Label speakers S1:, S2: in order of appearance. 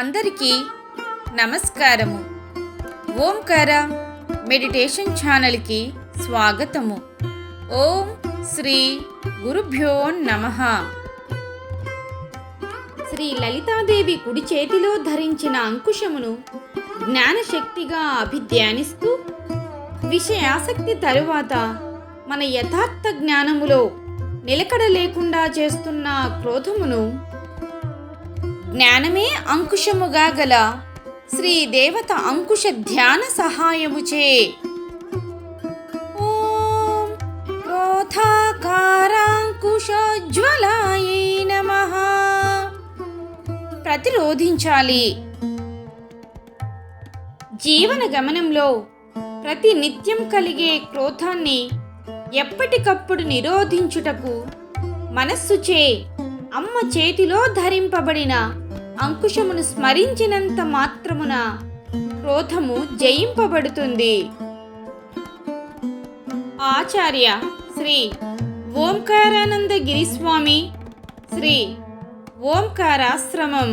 S1: అందరికీ నమస్కారము. ఓంకార మెడిటేషన్ ఛానల్కి స్వాగతము. ఓం శ్రీ గురుభ్యో నమ. శ్రీ లలితాదేవి కుడి చేతిలో ధరించిన అంకుశమును జ్ఞానశక్తిగా అభిధ్యానిస్తూ విషయాసక్తి తరువాత మన యథార్థ జ్ఞానములో నిలకడ లేకుండా చేస్తున్న క్రోధమును జ్ఞానమే అంకుశముగా గల శ్రీ దేవత అంకుశ ధ్యాన సహాయముచే. ఓం క్రోధాకారాంకుశోజ్వలాయే నమః. ప్రతిరోధించాలి. జీవన గమనంలో ప్రతి నిత్యం కలిగే క్రోధాన్ని ఎప్పటికప్పుడు నిరోధించుటకు మనస్సుచే అమ్మ చేతిలో ధరింపబడిన అంకుశమును స్మరించినంత మాత్రమున క్రోధము జయింపబడుతుంది. ఆచార్య శ్రీ ఓంకారానంద గిరిస్వామి శ్రీ ఓంకారాశ్రమం.